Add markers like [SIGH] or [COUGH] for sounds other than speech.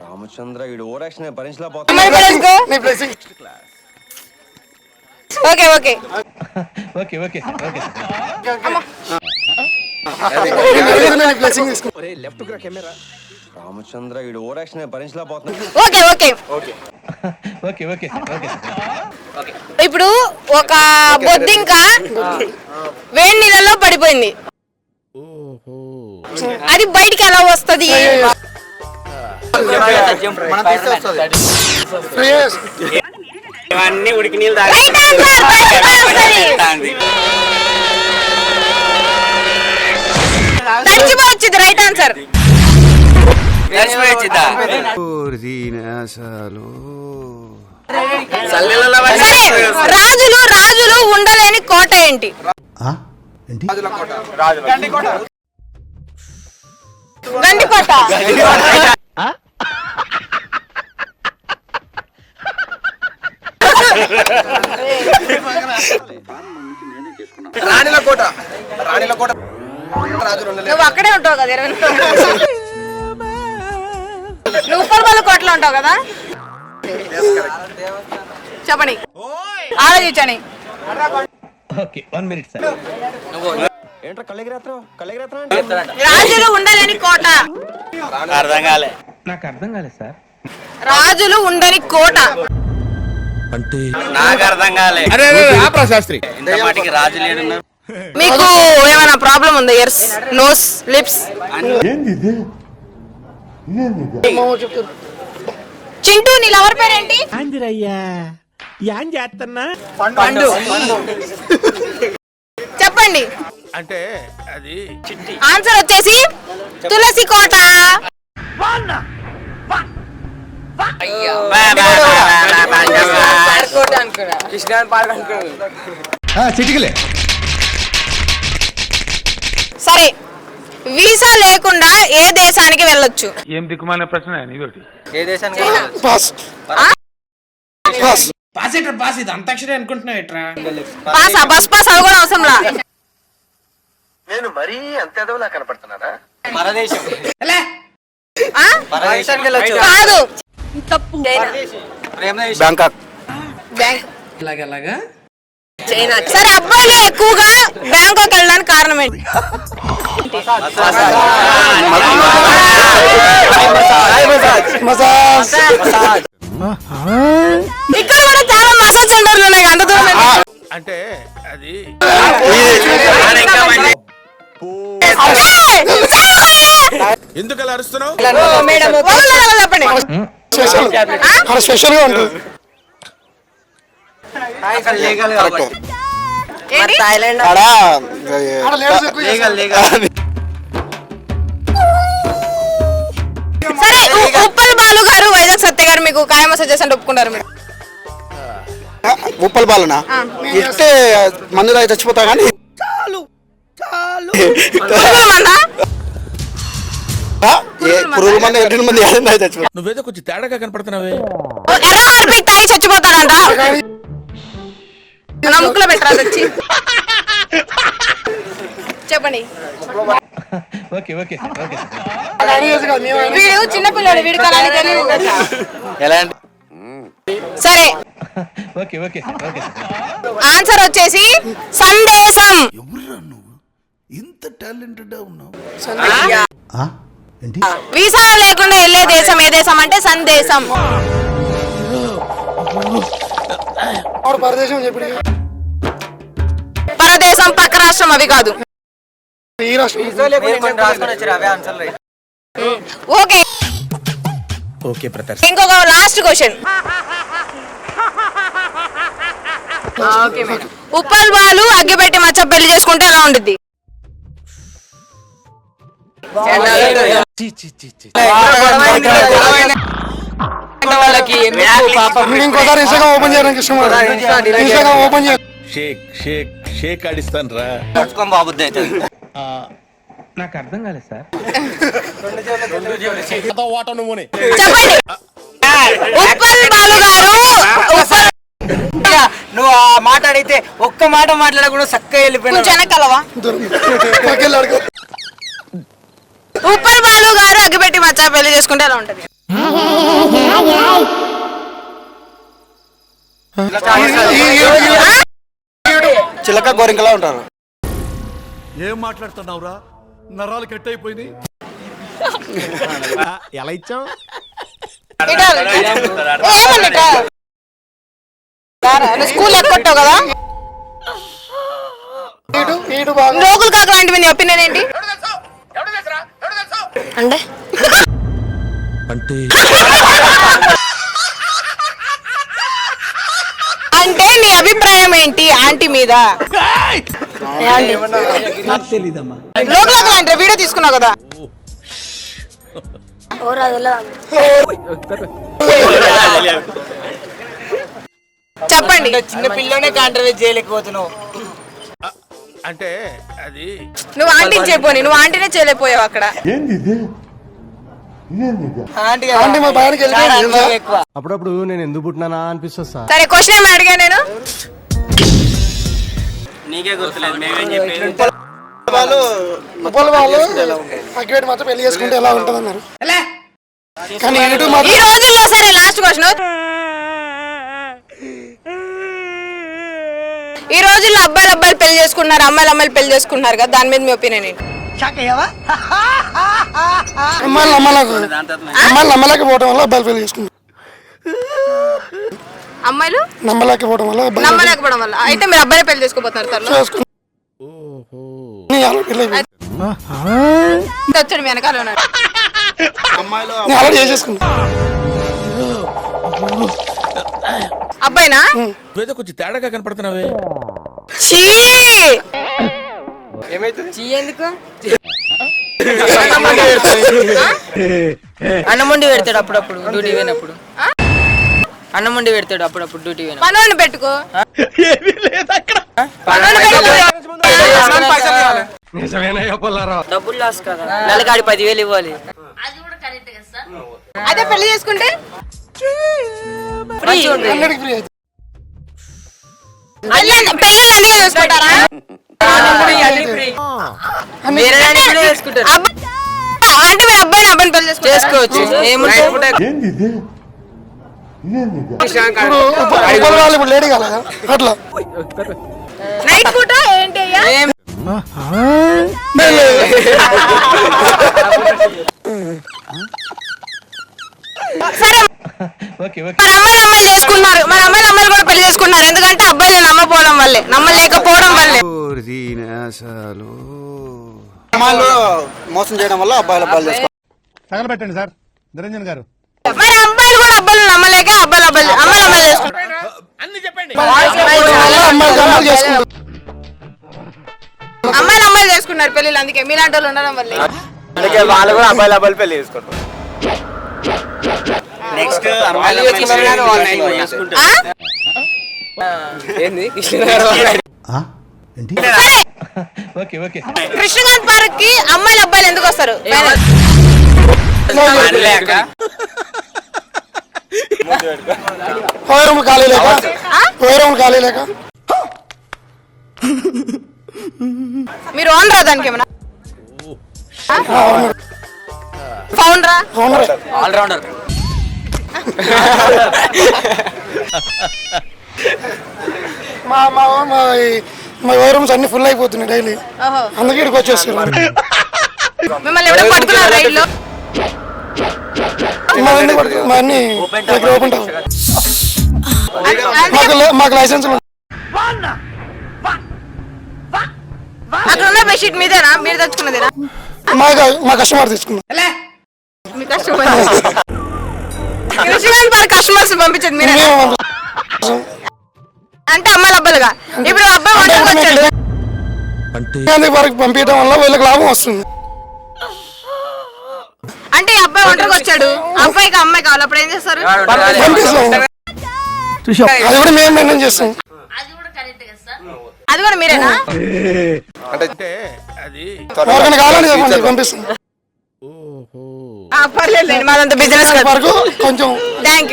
రామచంద్ర ఈడు ఓరాక్షన్ భరించలా అమ్మాయి blessing okay okay okay. [LAUGHS] Okay. Okay Ramachandra ఈడు ఓరాక్షన్ పోతున్నా okay okay. Okay okay okay. ఇప్పుడు ఒక బొద్దింక వేడి నీళ్ళలో పడిపోయింది. అది బయటికి ఎలా వస్తది? ఇవన్నీ ఉడికి నీళ్ళు వచ్చింది రైట్ ఆన్సర్ సరే రాజులు రాజులు ఉండలేని కోట ఏంటి? గండికోట. రాణిల కోట రాణిల కోట నువ్వు అక్కడే ఉంటావు కదా ఇరవై. నువ్వు ఉప్పలపల్లి కోటలో ఉంటావు కదా? కళ్ళెగిరేత్రం అంటే? రాజులు ఉండలేని కోట. అర్థం కాలే. నాకు అర్థం కాలేదు సార్ రాజులు ఉండని కోట. నాకు అర్థం కాలే అరే శాస్త్రి. ఇంత మాటికి రాజు లేడున్నారు. మీకు ఏమైనా ప్రాబ్లం ఉందా? ఇయర్స్ నోస్ లిప్స్ చింటూ నీ లవర్ పేరేంటి? పండు. చెప్పండి. అంటే అది ఆన్సర్ వచ్చేసి తులసి కోట. చిటికలే సరే వీసా లేకుండా ఏ దేశానికి వెళ్ళొచ్చు? ఏం దిక్కుమాలిన ప్రశ్న ఇదొకటి ఏ దేశానికి పాస్ ఎట్రా పాస్. ఇది అంతాక్షరి అనుకుంటున్నావు ఎట్రా పాసా? బస్ పాస్ అవి కూడా అవసరం లా. నేను మరీ అంత ఎదవలా కనపడుతున్నారా పరదేశం. ఆ? పరదేశానికి వెళ్ళొచ్చు. కాదు. తప్పు. బ్యాంకాక్. బ్యాంక్. ఇలాగలాగా? సరే అబ్బాయిలు ఎక్కువగా బ్యాంకాక్ వెళ్ళడానికి కారణం ఏంటి? ఇక్కడ కూడా చాలా మసాజ్ సెంటర్లు ఉన్నాయి అంత దూరం? అంటే అది! ఎందుకు అలా అరుస్తున్నావు? చెప్పండి. స్పెషల్. గా ఉంటుంది. ఏంటి? Legal legal. సరే ఉ- ఉప్పల్ బాలు గారు వైజాగ్ సత్య గారు మీకు చేసి అంటే ఒప్పుకుంటారు మీరు. ఉప్పల్ బాలనా. ఇస్తే మందు తాగి చచ్చిపోతా కానీ. పురుగుల మందా? పురుగుల మంది. మంది నువ్వేదో కొంచెం తేడాగా కనపడుతున్నావే. ఎర్ర హార్పిక్ తాగి చచ్చిపోతాడంట నా ముక్కులో పెట్టరా అది వచ్చి? చెప్పండి. Okay okay okay. వీడు చిన్నపిల్లడు వీడు కళని తెలియదు ఎలాంటి సరే. Okay okay okay. ఆన్సర్ వచ్చేసి సందేశం. ఏంటి వీసా లేకుండా వెళ్ళే దేశం ఏ దేశం అంటే సందేశం. పరదేశం చెప్పి పరదేశం పక్క రాష్ట్రం అవి కాదు. ఈ రాష్ట్రం. ఓకే. ఓకే ఇంకొక లాస్ట్ క్వశ్చన్ ఉప్పల్ బాలు అగ్గిపెట్టి మచ్చ పెళ్ళి చేసుకుంటే ఎలా పాపం ఇంకోసారి ఇన్స్టాగ్రామ్ ఓపెన్ చేయడానికి ఇష్టం ఇన్స్టాగ్రామ్ ఓపెన్ చేయ షేక్ షేక్ షేక్ ఆడిస్తాను రా. పట్టుకొని బాబుద్ది అవుతుంది నాకు అర్థం కాలేదు సార్. నువ్వు ఆ మాట అడిగితే ఒక్క మాట మాట్లాడకుండా చక్కగా వెళ్ళిపోయినా ఉప్పల్ బాలు గారు అగ్గిపెట్టి మచ్చా పెళ్ళి చేసుకుంటే ఎలా ఉంటది? చిలక గోరింకలా ఉంటారు. ఏం మాట్లాడుతున్నావురా? నరాలు కట్ అయిపోయింది ఎలా ఇచ్చాం ఇటా. ఏమన్నా ఇటా? రారా, నువ్వు స్కూల్ ఎక్కొట్టావు కదా? లోకులు కాక లాంటివి నీ ఒపీనియన్ ఏంటి అంటే? అంటే? అంటే నీ అభిప్రాయం ఏంటి ఆంటీ మీద? లోకల్ అంటే వీడియో తీసుకున్నావు కదా. చెప్పండి. చిన్న పిల్లనే కాంట్రవర్సీ చేయలేకపోతున్నావు. అంటే అది నువ్వు ఆంటీని చెప్పని నువ్వు ఆంటీనే చేయలేకపోయావు అక్కడ. ఆంటీ ఆంటీ అప్పుడప్పుడు నేను ఎందుకు పుట్టినానా అనిపిస్తుంది సార్. సరే క్వశ్చన్ ఏమి అడిగా నేను? వాళ్ళు అగ్గిపెట్టి మాత్రం పెళ్ళి చేసుకుంటే ఎలా ఉంటుంది అన్నారు కానీ ఈ రోజుల్లో సరే లాస్ట్ క్వశ్చన్ ఈ రోజుల్లో అబ్బాయిలు అబ్బాయిలు పెళ్ళి చేసుకున్నారు అమ్మాయిలు అమ్మాయిలు పెళ్ళి చేసుకున్నారు కదా దాని మీద మీ ఒపీనియన్ ఏంటి? అమ్మాయిలు నమ్మలేకపోవడం వల్ల అబ్బాయిలు పెళ్ళి చేసుకుంటారు అమ్మాయిలు? నమ్మలేకపోవడం వల్ల అబ్బాయిలు నమ్మలేకపోవడం వల్ల. అయితే మీరు పెళ్ళి చేసుకోబోతున్నారు. వచ్చాడు మీ వెనకాల ఉన్నాడు. అబ్బాయినా? కొంచెం తేడాగా కనపడుతున్నావే. చీ! అన్నముండి పెడతాడు. అప్పుడప్పుడు డ్యూటీ పోయినప్పుడు. అన్నముండి పెడతాడు అప్పుడప్పుడు డ్యూటీ పోయినప్పుడు. పెట్టుకో. డబ్బులు లాస్ కదా. నెలగాడి పదివేలు ఇవ్వాలి. అదే పెళ్ళి చేసుకుంటే? అన్నీ చేసుకుంటారా? అంటే మీరు అబ్బాయిని అబ్బాయిని పెళ్ళి? చేసుకోవచ్చు. కాలేదా అట్లా. నైట్ పూట ఏంటి అయ్యా ఏం సరే ఓకే ఓకే మరి అమ్మాయిలు అమ్మాయిలు చేసుకున్నారు మరి అమ్మాయిలు అమ్మాయిలు కూడా పెళ్ళి చేసుకున్నారు ఎందుకంటే అబ్బాయిలు నమ్మపోవడం వల్లే నమ్మలేకపోవడం వల్లే అమ్మాయిలు మోసం చేయడం వల్ల అబ్బాయిలు అబ్బాయిలు చేసుకోవాలి తగలబెట్టండి సార్ నిరంజన్ గారు మరి అబ్బాయిలు కూడా అబ్బాయిలు నమ్మలేక అబ్బాయిలు అబ్బాయిలు అమ్మాయిలు అమ్మాయిలు చేసుకుంటారు అన్ని చెప్పండి అమ్మాయిలు అమ్మాయిలు చేసుకున్నారు పెళ్ళిళ్ళు అందుకే మీలాంటి వాళ్ళు ఉండడం వల్లే అందుకే వాళ్ళు కూడా అబ్బాయిలు అబ్బాయిలు పెళ్ళి చేసుకుంటారు నెక్స్ట్ అమ్మాయిలు [LAUGHS] ఓకే ఓకే. కృష్ణకాంత్ పార్క్కి అమ్మాయిలు అబ్బాయిలు ఎందుకు వస్తారు? వైరం ఖాళీ లేక? ఖాళీ లేక? మీరు ఓనరా దానికి ఏమన్నా? ఫౌండరా ఆల్రౌండర్ మా మా మా మా వైరమ్స్ అన్ని ఫుల్ అయిపోతున్నాయి డైలీ ఓహో. అందుకే ఇక్కడికి వచ్చేస్తారు మిమ్మల్ని ఎవరో పట్టుకున్నారు రైల్లో? మా అన్ని పడుతుంది మా అన్ని ఇక్కడ ఓపెన్ టాప్. మాకు లే- మాకు లైసెన్స్ అక్కడ ఉన్న బెడ్షీట్ మీదేనా? మీరు తెచ్చుకున్నదేనా? మాకు మా కస్టమర్ తీసుకున్నాం మీ కస్టమర్ కస్టమర్స్ పంపించండి మీరే మేము పంపిస్తాం. అంటే అమ్మాయిలు అబ్బాయిలుగా ఇప్పుడు అబ్బాయి ఒంటరికి వచ్చాడు. అంటే పార్క్ పంపించడం వల్ల వీళ్ళకి లాభం వస్తుంది. అంటే ఈ అబ్బాయి ఒంటరికి వచ్చాడు. అబ్బాయికి అమ్మాయి కావాలి. అప్పుడు ఏం చేస్తారు? పంపిస్తాం. అది కూడా మేము మెయింటైన్ చేస్తాం. అది కూడా మీరేనా? అంటే అది ఎవరికైనా కావాలని చెప్పండి పంపిస్తాం. ఆ, పర్లేదు మాదంతా బిజినెస్ పార్కు కొంచెం థ్యాంక్ యూ